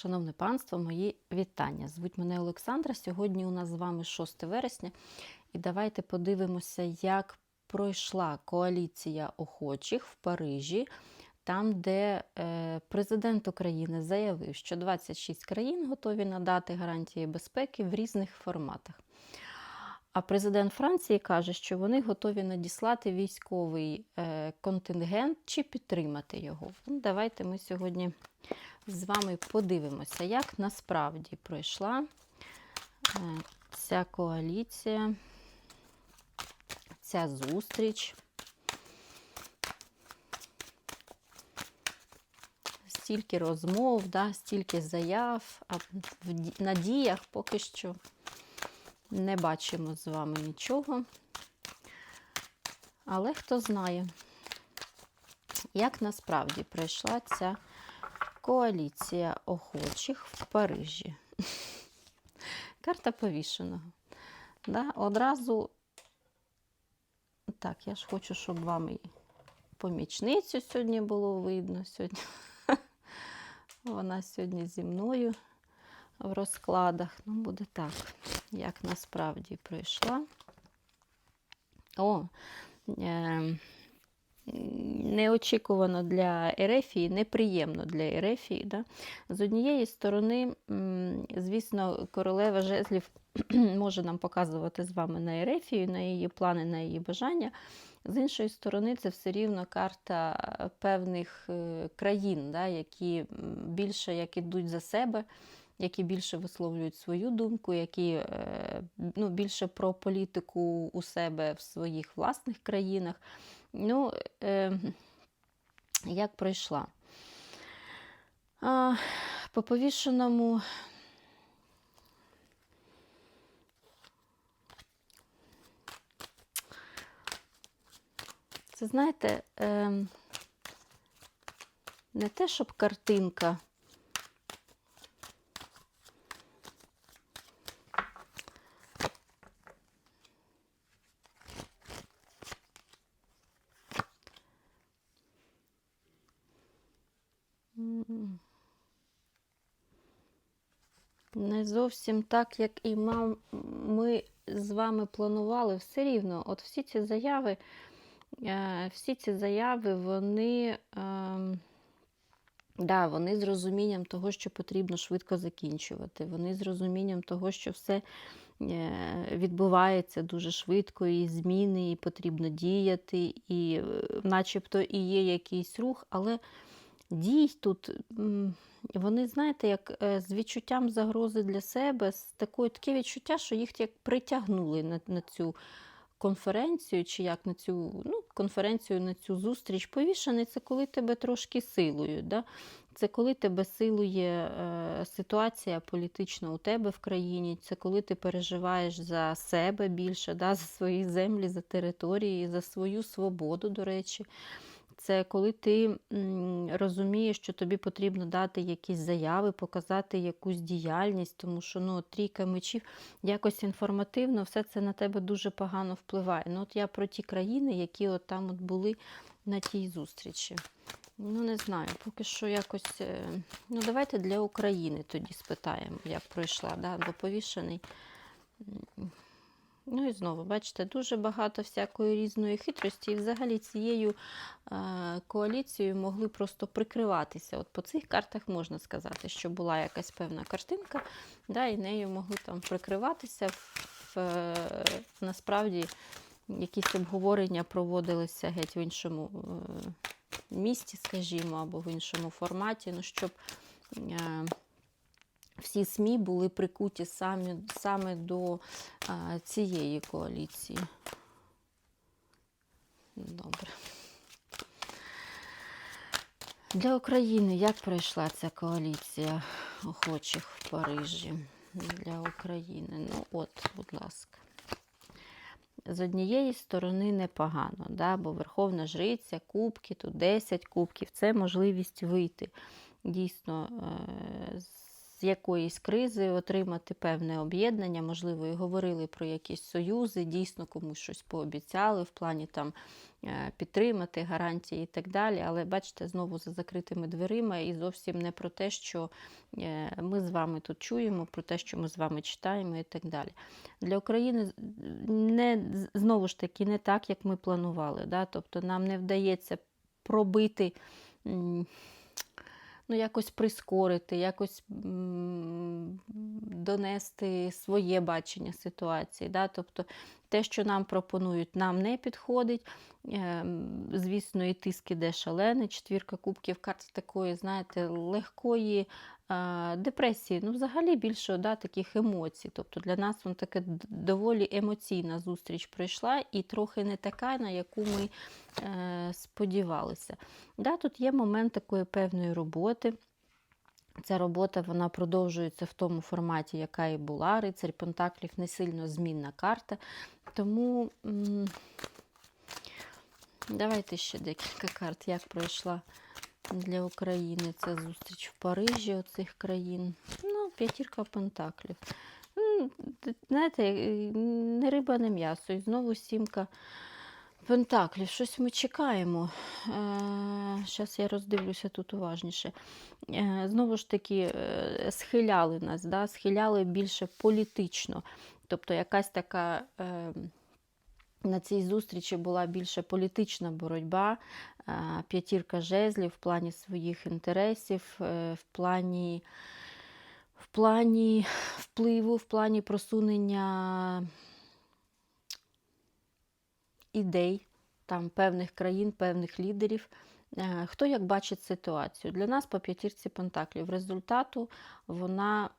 Шановне панство, мої вітання. Звуть мене Олександра. Сьогодні у нас з вами 6 вересня. І давайте подивимося, як пройшла коаліція охочих в Парижі, там, де е, президент України заявив, що 26 країн готові надати гарантії безпеки в різних форматах. А президент Франції каже, що вони готові надіслати військовий е, контингент чи підтримати його. Ну, давайте ми сьогодні з вами подивимося, як насправді пройшла е, ця коаліція, ця зустріч. Стільки розмов, да, стільки заяв, а в ді- на діях поки що не бачимо з вами нічого. Але хто знає, як насправді пройшла ця коаліція охочих в Парижі. Карта повішеного. Да, одразу, так, я ж хочу, щоб вам і помічницю сьогодні було видно. Сьогодні. Вона сьогодні зі мною в розкладах. Ну, буде так, як насправді пройшла. О, е, неочікувано для Ерефії, неприємно для Ерефії. Да? З однієї сторони, звісно, королева жезлів може нам показувати з вами на Ерефію, на її плани, на її бажання. З іншої сторони, це все рівно карта певних е, країн, да, які більше як ідуть за себе, які більше висловлюють свою думку, які е, ну, більше про політику у себе в своїх власних країнах. Ну, е, як пройшла? По повішеному. Це знаєте, е, не те, щоб картинка. М. Не зовсім так, як і мам, ми з вами планували. Все рівно, от всі ці заяви, е, всі ці заяви, вони, ем, да, вони з розумінням того, що потрібно швидко закінчувати. Вони з розумінням того, що все е, відбувається дуже швидко, і зміни, і потрібно діяти, і е, начебто і є якийсь рух, але дій тут, вони, знаєте, як е, з відчуттям загрози для себе, з такою таке відчуття, що їх як притягнули на, на цю конференцію, чи як на цю ну, конференцію, на цю зустріч. Повішений це коли тебе трошки силують. Да? Це коли тебе силує е, ситуація політична у тебе в країні, це коли ти переживаєш за себе більше, да? за свої землі, за території, за свою свободу, до речі. Це коли ти розумієш, що тобі потрібно дати якісь заяви, показати якусь діяльність, тому що ну, трійка мечів якось інформативно, все це на тебе дуже погано впливає. Ну, от я про ті країни, які от там от були на тій зустрічі. Ну, не знаю, поки що якось. е, Ну, давайте для України тоді спитаємо, як пройшла, да? бо повішений. Ну і знову, бачите, дуже багато всякої різної хитрості. І взагалі цією е, коаліцією могли просто прикриватися. От по цих картах можна сказати, що була якась певна картинка, да, і нею могли там прикриватися. В, е, насправді якісь обговорення проводилися геть в іншому е, місті, скажімо, або в іншому форматі, ну, щоб. Е, всі СМІ були прикуті самі, саме до а, цієї коаліції. Добре. Для України як пройшла ця коаліція охочих в Парижі? Для України. Ну, от, будь ласка. З однієї сторони непогано, да? бо Верховна Жриця, кубки, тут 10 кубків це можливість вийти дійсно е, з якоїсь кризи отримати певне об'єднання, можливо, і говорили про якісь союзи, дійсно комусь щось пообіцяли в плані там е, підтримати гарантії і так далі. Але бачите, знову за закритими дверима і зовсім не про те, що е, ми з вами тут чуємо, про те, що ми з вами читаємо і так далі. Для України не знову ж таки не так, як ми планували. Да? Тобто нам не вдається пробити. Ну, якось прискорити, якось донести своє бачення ситуації. Да? Тобто те, що нам пропонують, нам не підходить. Ем, Звісно, і тиск іде шалений. Четвірка кубків карт такої, знаєте, легкої депресії. Ну, взагалі більше да, таких емоцій. Тобто для нас вон така доволі емоційна зустріч пройшла і трохи не така, на яку ми е, сподівалися. Да, тут є момент такої певної роботи. Ця робота вона продовжується в тому форматі, яка і була. Рицарь Пентаклів не сильно змінна карта. Тому давайте ще декілька карт, як пройшла для України ця зустріч в Парижі оцих країн. Ну, п'ятірка Пентаклів. Знаєте, е, не риба, не м'ясо. І знову сімка Пентаклів. Щось ми чекаємо. Зараз я роздивлюся тут уважніше. Е, Знову ж таки, е, схиляли нас, да? схиляли більше політично. Тобто якась така. е, на цій зустрічі була більше політична боротьба, е, п'ятірка жезлів в плані своїх інтересів, е, в плані, в плані впливу, в плані просунення ідей там, певних країн, певних лідерів. Е, Хто як бачить ситуацію? Для нас по п'ятірці Пентаклів результату вона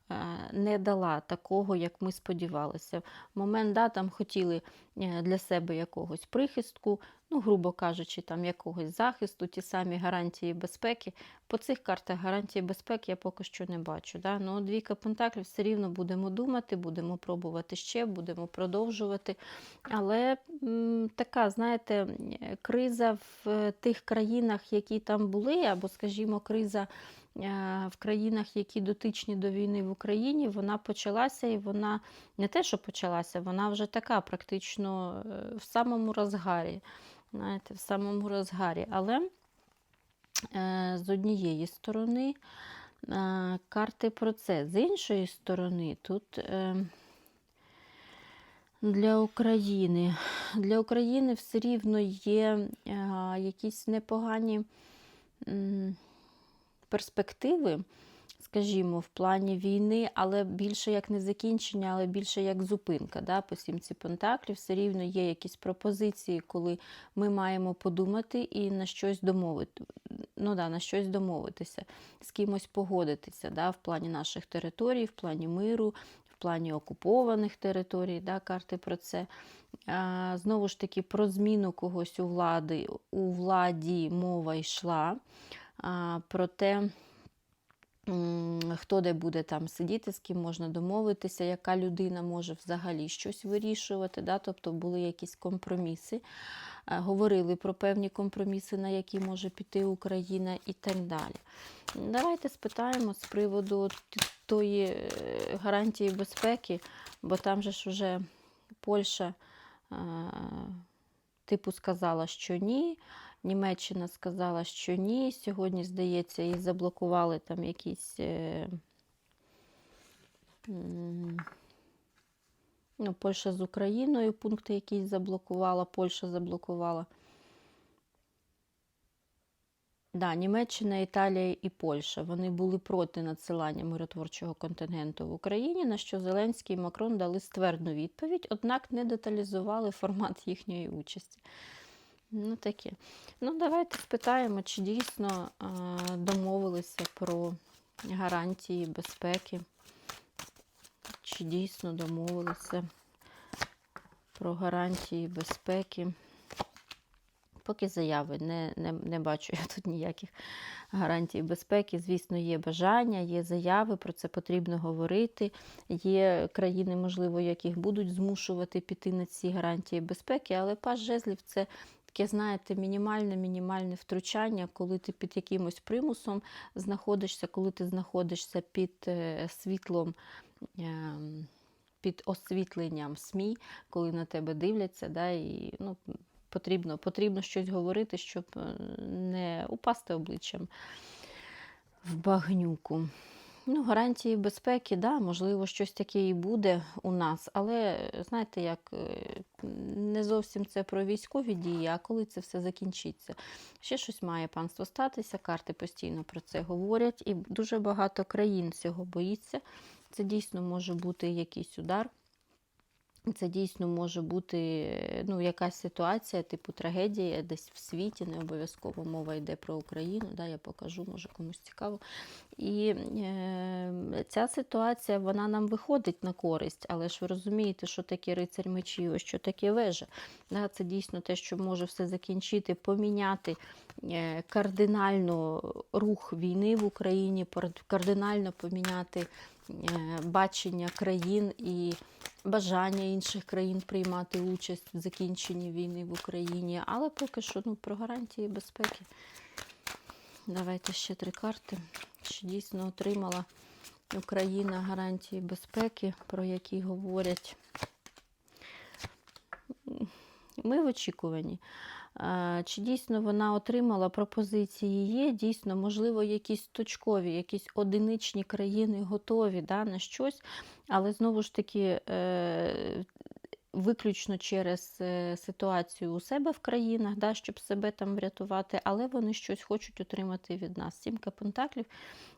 не дала такого, як ми сподівалися. В момент да, там хотіли для себе якогось прихистку, ну, грубо кажучи, там якогось захисту, ті самі гарантії безпеки. По цих картах гарантії безпеки я поки що не бачу. Да? Ну, двійка Пентаклів все рівно будемо думати, будемо пробувати ще, будемо продовжувати. Але м, така, знаєте, е, криза в е, тих країнах, які там були, або, скажімо, криза е, в країнах, які дотичні до війни в Україні, вона почалася і вона не те, що почалася, вона вже така практично е, в самому розгарі. Знаєте, в самому розгарі. Але е, з однієї сторони е, карти про це, з іншої сторони, тут. Е, для України. Для України все рівно є е, якісь непогані перспективи, скажімо, в плані війни, але більше як не закінчення, але більше як зупинка. Да? По сімці Пентаклів все рівно є якісь пропозиції, коли ми маємо подумати і на щось домовити. Ну да, на щось домовитися, з кимось погодитися да? в плані наших територій, в плані миру, в плані окупованих територій, да, карти про це. А, знову ж таки, про зміну когось у влади, у владі мова йшла. Про те, хто де буде там сидіти, з ким можна домовитися, яка людина може взагалі щось вирішувати. Да? Тобто були якісь компроміси. Говорили про певні компроміси, на які може піти Україна і так далі. Давайте спитаємо з приводу тої е, гарантії безпеки, бо там же ж уже Польща е, типу сказала, що ні. Німеччина сказала, що ні. Сьогодні, здається, і заблокували там якісь. е, Ну, Польща з Україною пункти якісь заблокувала, Польща заблокувала. Да, Німеччина, Італія і Польща вони були проти надсилання миротворчого контингенту в Україні, на що Зеленський і Макрон дали ствердну відповідь, однак не деталізували формат їхньої участі. Ну, таке. Ну, давайте спитаємо, чи дійсно а, домовилися про гарантії безпеки, чи дійсно домовилися про гарантії безпеки. Поки заяви не, не, не бачу я тут ніяких гарантій безпеки. Звісно, є бажання, є заяви, про це потрібно говорити. Є країни, можливо, яких будуть змушувати піти на ці гарантії безпеки, але паж жезлів це таке, знаєте, мінімальне, мінімальне втручання, коли ти під якимось примусом знаходишся, коли ти знаходишся під е, світлом. ем, Під освітленням СМІ, коли на тебе дивляться, да, і ну, потрібно, потрібно щось говорити, щоб е, не упасти обличчям в багнюку. Ну, гарантії безпеки, да, можливо, щось таке і буде у нас, але знаєте, як е, не зовсім це про військові дії, а коли це все закінчиться. Ще щось має панство статися, карти постійно про це говорять, і дуже багато країн цього боїться. Це дійсно може бути якийсь удар. Це дійсно може бути ну, якась ситуація, типу трагедія десь в світі, не обов'язково мова йде про Україну. Да, Я покажу, може комусь цікаво. І е, ця ситуація вона нам виходить на користь, але ж ви розумієте, що таке рицарь мечів, що таке вежа. Да, Це дійсно те, що може все закінчити, поміняти е, кардинально рух війни в Україні, кардинально поміняти бачення країн і бажання інших країн приймати участь в закінченні війни в Україні. Але поки що ну, про гарантії безпеки. Давайте ще три карти. Чи дійсно отримала Україна гарантії безпеки, про які говорять. Ми в очікуванні. Чи дійсно вона отримала пропозиції? Є дійсно, можливо, якісь точкові, якісь одиничні країни готові да, на щось, але знову ж таки, е, виключно через е, ситуацію у себе в країнах, да, щоб себе там врятувати, але вони щось хочуть отримати від нас. Сімка пентаклів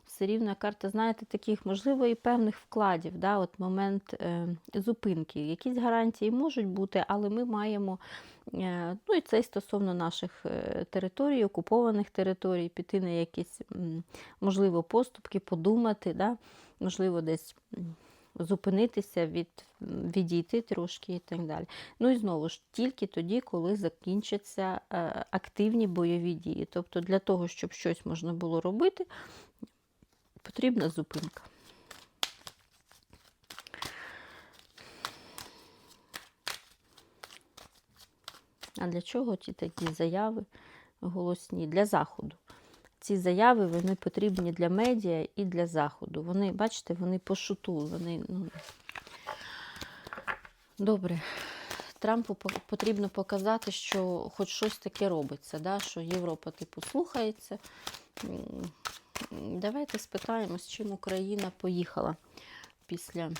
все рівно карта, знаєте, таких, можливо, і певних вкладів. Да, от Момент е, зупинки. Якісь гарантії можуть бути, але ми маємо. Е, Ну і це стосовно наших е, територій, окупованих територій, піти на якісь, можливо, поступки, подумати, да? можливо, десь зупинитися, від, відійти трошки і так далі. Ну і знову ж, тільки тоді, коли закінчаться е, активні бойові дії. Тобто для того, щоб щось можна було робити, потрібна зупинка. А для чого ті такі заяви голосні? Для заходу. Ці заяви вони потрібні для медіа і для заходу. Вони, бачите, вони по шуту. Вони, ну... Добре. Трампу потрібно показати, що хоч щось таке робиться, да? що Європа типу слухається. Давайте спитаємо, з чим Україна поїхала після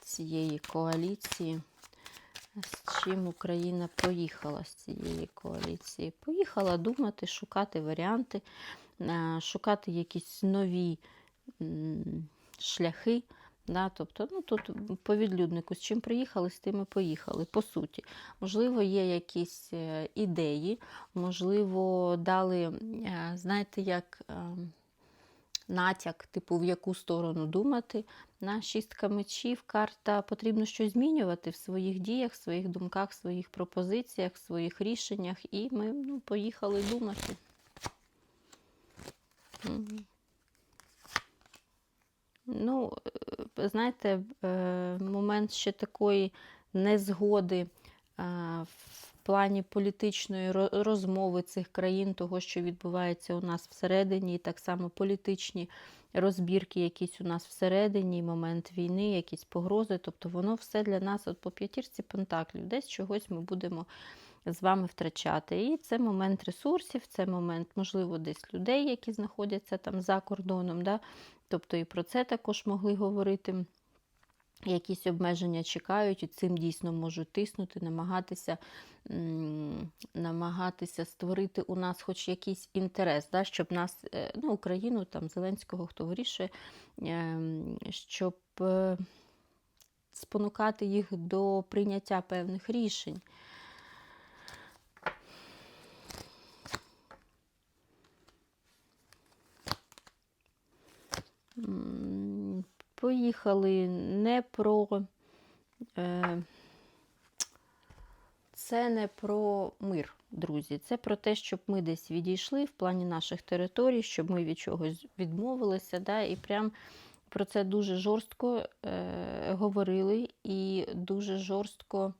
цієї коаліції. З чим Україна поїхала з цієї коаліції? Поїхала думати, шукати варіанти, е, шукати якісь нові шляхи. Да, тобто, ну тут по відлюднику, з чим приїхали, з тим і поїхали, по суті. Можливо, є якісь е, ідеї, можливо, дали, е, знаєте, як е, натяк, типу, в яку сторону думати. На шістка мечів карта потрібно щось змінювати в своїх діях, в своїх думках, в своїх пропозиціях, в своїх рішеннях. І ми ну, поїхали думати. Ну, е, знаєте, е, момент ще такої незгоди е, в плані політичної розмови цих країн, того, що відбувається у нас всередині, і так само політичні розбірки, якісь у нас всередині, момент війни, якісь погрози. Тобто воно все для нас, от по п'ятірці пентаклів, десь чогось ми будемо з вами втрачати. І це момент ресурсів, це момент, можливо, десь людей, які знаходяться там за кордоном. Да? Тобто і про це також могли говорити. Якісь обмеження чекають, і цим дійсно можуть тиснути, намагатися, намагатися створити у нас хоч якийсь інтерес, да, щоб нас, е, ну, Україну, там, Зеленського, хто вирішує, ем, щоб е, спонукати їх до прийняття певних рішень. М, Поїхали не про. Е, це не про мир, друзі. Це про те, щоб ми десь відійшли в плані наших територій, щоб ми від чогось відмовилися, да, і прям про це дуже жорстко е, говорили і дуже жорстко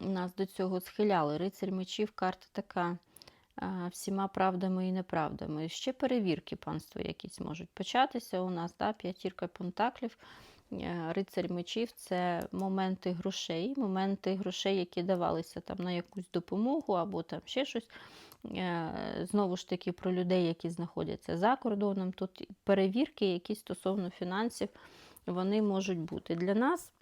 нас до цього схиляли. Рицарь мечів карта така всіма правдами і неправдами. Ще перевірки панства якісь можуть початися у нас, да? п'ятірка пентаклів. Е, Рицарь мечів це моменти грошей, моменти грошей, які давалися там на якусь допомогу або там ще щось. Е, Знову ж таки, про людей, які знаходяться за кордоном. Тут перевірки, які стосовно фінансів, вони можуть бути. Для нас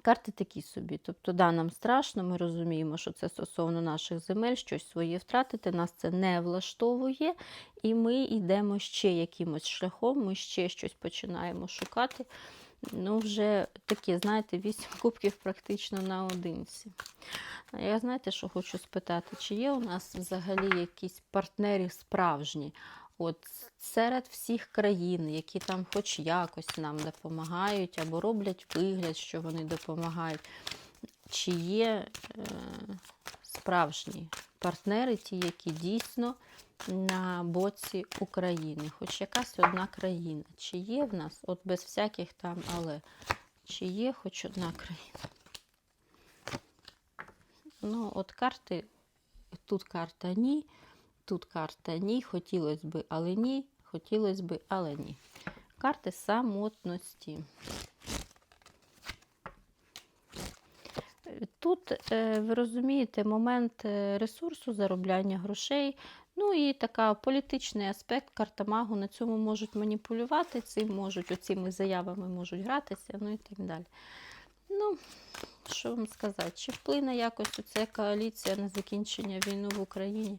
карти такі собі. Тобто, да, нам страшно, ми розуміємо, що це стосовно наших земель, щось своє втратити, нас це не влаштовує, і ми йдемо ще якимось шляхом, ми ще щось починаємо шукати. Ну, вже такі, знаєте, вісім кубків практично наодинці. Я знаєте, що хочу спитати, чи є у нас взагалі якісь партнери справжні? От серед всіх країн, які там хоч якось нам допомагають, або роблять вигляд, що вони допомагають, чи є е, справжні партнери, ті, які дійсно на боці України, хоч якась одна країна. Чи є в нас, от без всяких там, але чи є хоч одна країна? Ну, от карти, тут карта ні, тут карта ні, хотілося би, але ні, хотілося би, але ні. Карти самотності. Тут, е, ви розумієте, момент е, ресурсу, заробляння грошей, ну і така політичний аспект карта магу на цьому можуть маніпулювати, цим можуть, оціми заявами можуть гратися, ну і так далі. Ну, що вам сказати, чи вплине якось ця коаліція на закінчення війни в Україні?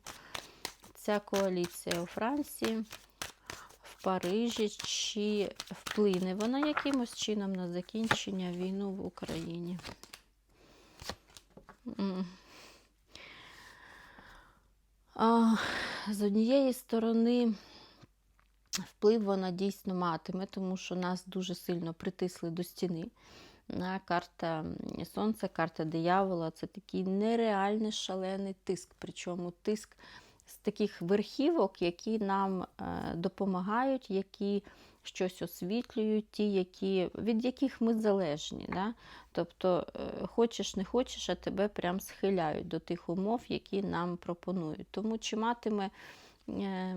Ця коаліція у Франції, в Парижі, чи вплине вона якимось чином на закінчення війни в Україні? З однієї сторони, вплив вона дійсно матиме, тому що нас дуже сильно притисли до стіни. А, Карта Сонця, карта диявола це такий нереальний шалений тиск. Причому тиск з таких верхівок, які нам е, допомагають, які щось освітлюють, ті, які, від яких ми залежні. Да? Тобто, е, хочеш не хочеш, а тебе прям схиляють до тих умов, які нам пропонують. Тому чи матиме е,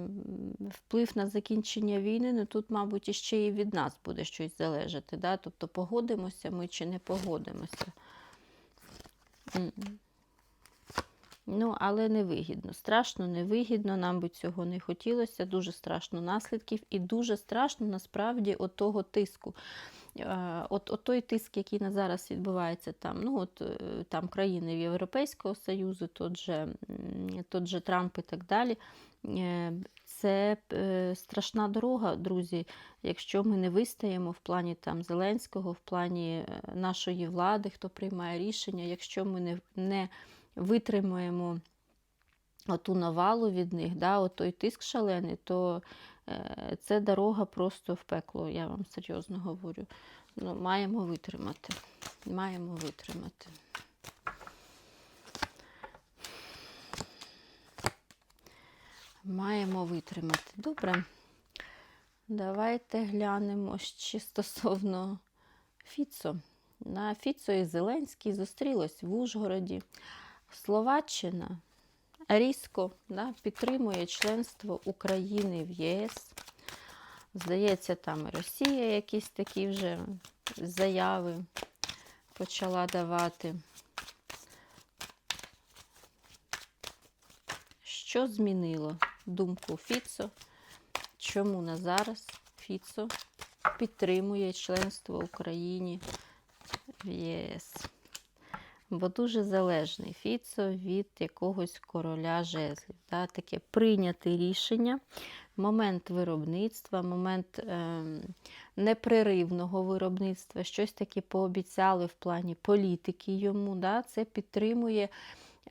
вплив на закінчення війни, ну тут, мабуть, іще і від нас буде щось залежати. Да? Тобто погодимося ми чи не погодимося. Ну, але невигідно. Страшно, невигідно, нам би цього не хотілося, дуже страшно наслідків і дуже страшно насправді от того тиску. От, от той тиск, який на зараз відбувається там, ну от е, там країни Європейського Союзу, тот же, тот же Трамп і так далі. е, Це е, страшна дорога, друзі. Якщо ми не вистоїмо в плані там Зеленського, в плані нашої влади, хто приймає рішення, якщо ми не, не витримуємо оту навалу від них, да, той тиск шалений, то е, це дорога просто в пекло, я вам серйозно говорю. Ну, маємо витримати. Маємо витримати. Маємо витримати. Добре. Давайте глянемо ще стосовно Фіцо. На Фіцо і Зеленський зустрілись в Ужгороді. Словаччина різко да, підтримує членство України в ЄС. Здається, там і Росія якісь такі вже заяви почала давати. Що змінило думку Фіцо? Чому на зараз Фіцо підтримує членство Україні в ЄС? Бо дуже залежний Фіцо від якогось короля жезлів. Да? Таке прийняти рішення, момент виробництва, момент е, непреривного виробництва, щось таке пообіцяли в плані політики йому. Да? Це підтримує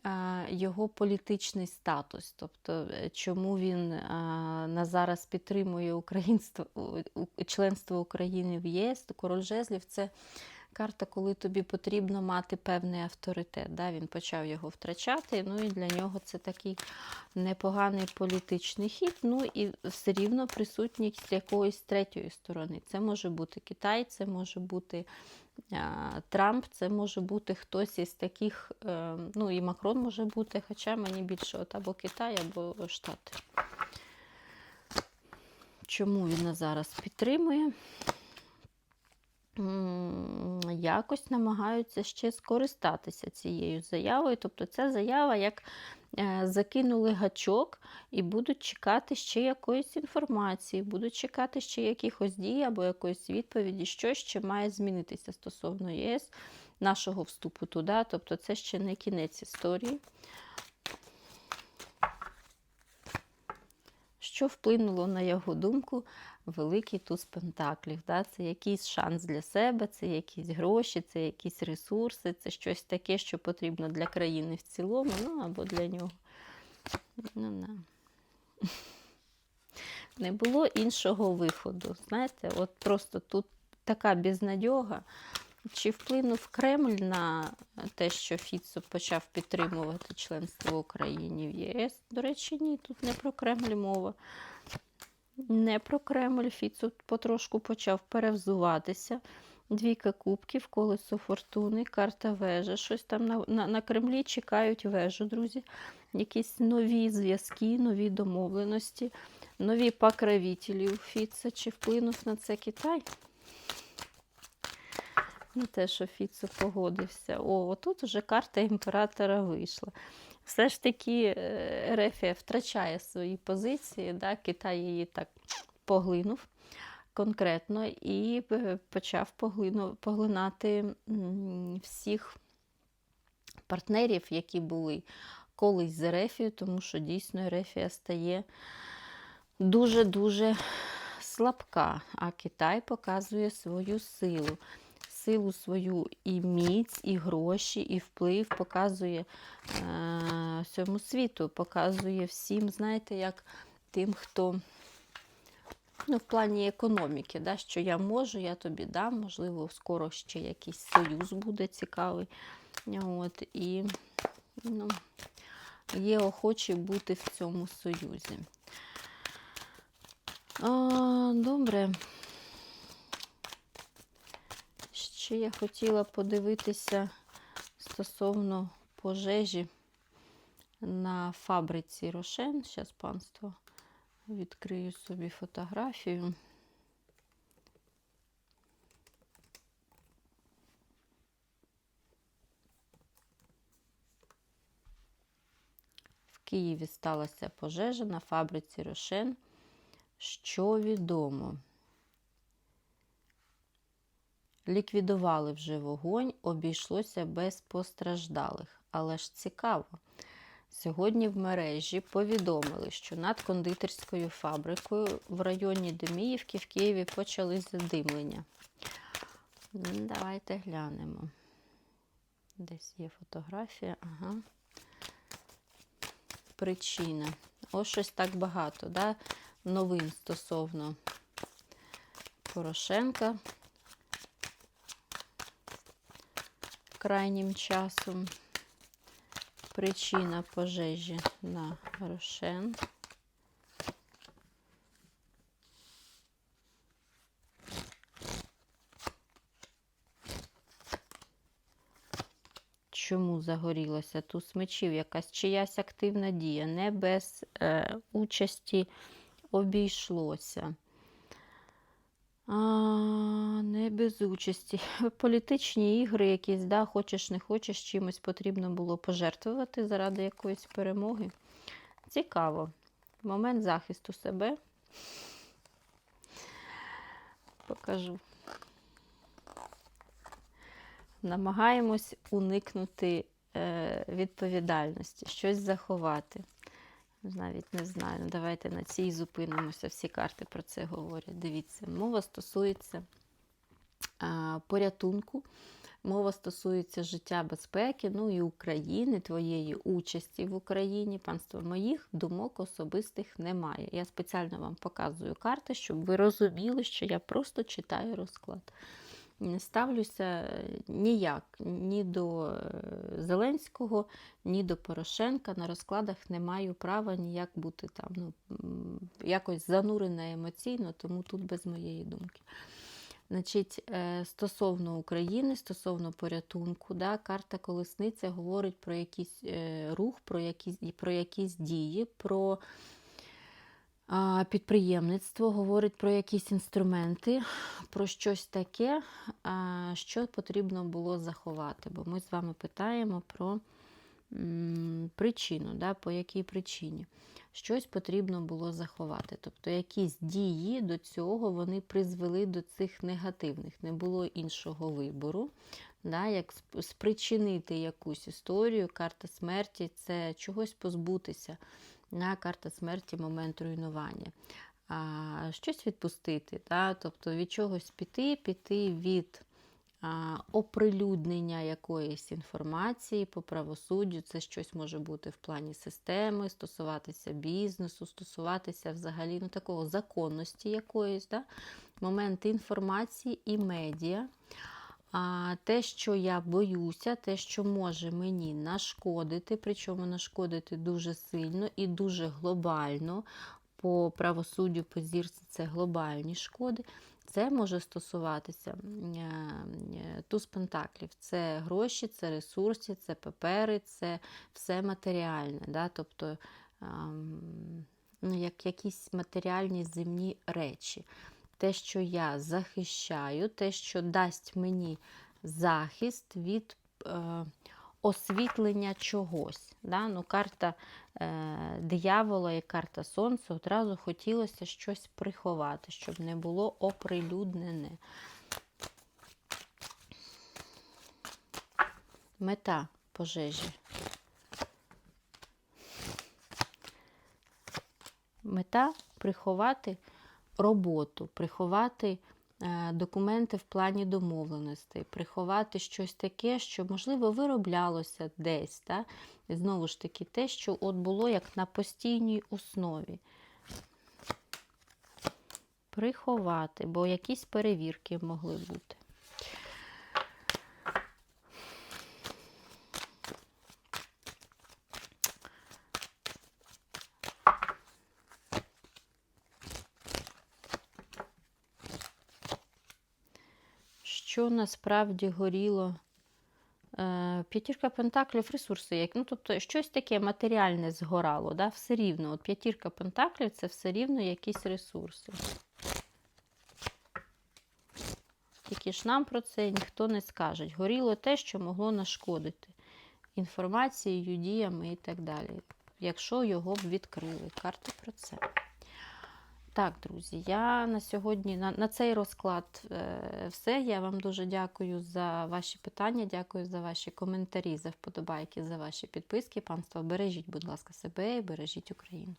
е, його політичний статус. Тобто, е, чому він е, на зараз підтримує членство України в ЄС, король жезлів це Карта, коли тобі потрібно мати певний авторитет. Да? Він почав його втрачати, ну і для нього це такий непоганий політичний хід, ну і все рівно присутність якоїсь третьої сторони. Це може бути Китай, це може бути Трамп, це може бути хтось із таких, е, ну і Макрон може бути, хоча мені більше от або Китай, або Штати. Чому він нас зараз підтримує? Якось намагаються ще скористатися цією заявою. Тобто ця заява як е, закинули гачок і будуть чекати ще якоїсь інформації, будуть чекати ще якихось дій або якоїсь відповіді, що ще має змінитися стосовно ЄС, нашого вступу туди. Тобто це ще не кінець історії. Що вплинуло на його думку? Великий туз пентаклів. Да? Це якийсь шанс для себе, це якісь гроші, це якісь ресурси, це щось таке, що потрібно для країни в цілому, ну або для нього. Ну, да. Не було іншого виходу. Знаєте, от просто тут така безнадьога. Чи вплинув Кремль на те, що Фіцо почав підтримувати членство України в ЄС? До речі, ні, тут не про Кремль мова. Не про Кремль. Фіцо потрошку почав перевзуватися. Двійка кубків, колесо фортуни, карта вежа. Щось там на, на, на Кремлі чекають вежу, друзі. Якісь нові зв'язки, нові домовленості, нові покровителі у Фіца. Чи вплинув на це Китай? Не те, що Фіцо погодився. О, отут вже карта імператора вийшла. Все ж таки е, Ерефія втрачає свої позиції, да? Китай її так поглинув конкретно і е, почав поглинати всіх партнерів, які були колись з Ерефією, тому що дійсно Ерефія стає дуже-дуже слабка, а Китай показує свою силу силу свою і міць, і гроші, і вплив показує е, всьому світу, показує всім, знаєте, як тим, хто ну, в плані економіки, да, що я можу, я тобі дам, можливо, скоро ще якийсь союз буде цікавий. От, І ну, є охочі бути в цьому союзі. А, Добре. Ще я хотіла подивитися стосовно пожежі на фабриці Рошен. Зараз панство відкрию собі фотографію. В Києві сталася пожежа на фабриці Рошен. Що відомо? Ліквідували вже вогонь, обійшлося без постраждалих. Але ж цікаво. Сьогодні в мережі повідомили, що над кондитерською фабрикою в районі Деміївки в Києві почали задимлення. Давайте глянемо. Десь є фотографія. Ага. Причина. Ось щось так багато. да? Новин стосовно Порошенка. Крайнім часом. Причина пожежі на Рошен. Чому загорілося? Туз мечів, якась чиясь активна дія, не без е, участі обійшлося. А, Не без участі. Політичні ігри, якісь, да, хочеш не хочеш, чимось потрібно було пожертвувати заради якоїсь перемоги. Цікаво. Момент захисту себе. Покажу. Намагаємось уникнути е, відповідальності, щось заховати. Навіть не знаю. Ну, давайте на цій зупинимося. Всі карти про це говорять. Дивіться, мова стосується а, порятунку, мова стосується життя безпеки, ну і України, твоєї участі в Україні. Панство моїх думок особистих немає. Я спеціально вам показую карти, щоб ви розуміли, що я просто читаю розклад. Ставлюся е, ніяк ні до е, Зеленського, ні до Порошенка. На розкладах не маю права ніяк бути там, ну, якось занурена емоційно, тому тут без моєї думки. Значить, е, стосовно України, стосовно порятунку, да, карта колесниця говорить про якийсь рух, про якісь, про якісь дії, про підприємництво, говорить про якісь інструменти, про щось таке, що потрібно було заховати. Бо ми з вами питаємо про причину, да, по якій причині. Щось потрібно було заховати. Тобто якісь дії до цього вони призвели до цих негативних. Не було іншого вибору. Да, як спричинити якусь історію, карта смерті це чогось позбутися. Да, карта смерті момент руйнування. А, щось відпустити, да, тобто від чогось піти, піти від а, оприлюднення якоїсь інформації по правосуддю. Це щось може бути в плані системи, стосуватися бізнесу, стосуватися взагалі ну, такого законності якоїсь, да? момент інформації і медіа. А те, що я боюся, те, що може мені нашкодити, причому нашкодити дуже сильно і дуже глобально, по правосуддю, по зірці це глобальні шкоди. Це може стосуватися м, е, туз пентаклів. Це гроші, це ресурси, це папери, це все матеріальне. Да? Тобто ну, як якісь матеріальні земні речі. Те, що я захищаю, те, що дасть мені захист від е, освітлення чогось. Да? Ну, карта е, диявола і карта сонця одразу хотілося щось приховати, щоб не було оприлюднене. Мета пожежі. Мета приховати роботу, приховати е, документи в плані домовленостей, приховати щось таке, що, можливо, вироблялося десь. Та? Знову ж таки, те, що от було як на постійній основі. Приховати, бо якісь перевірки могли бути. Що насправді горіло? Е, П'ятірка пентаклів, ресурси, як, ну, тобто щось таке матеріальне згорало, да? все рівно. От п'ятірка пентаклів це все рівно якісь ресурси. Тільки ж нам про це ніхто не скаже. Горіло те, що могло нашкодити інформацією, діями і так далі. Якщо його б відкрили. Карти про це. Так, друзі, я на сьогодні, на, на цей розклад е, все. Я вам дуже дякую за ваші питання, дякую за ваші коментарі, за вподобайки, за ваші підписки. Панство, бережіть, будь ласка, себе і бережіть Україну.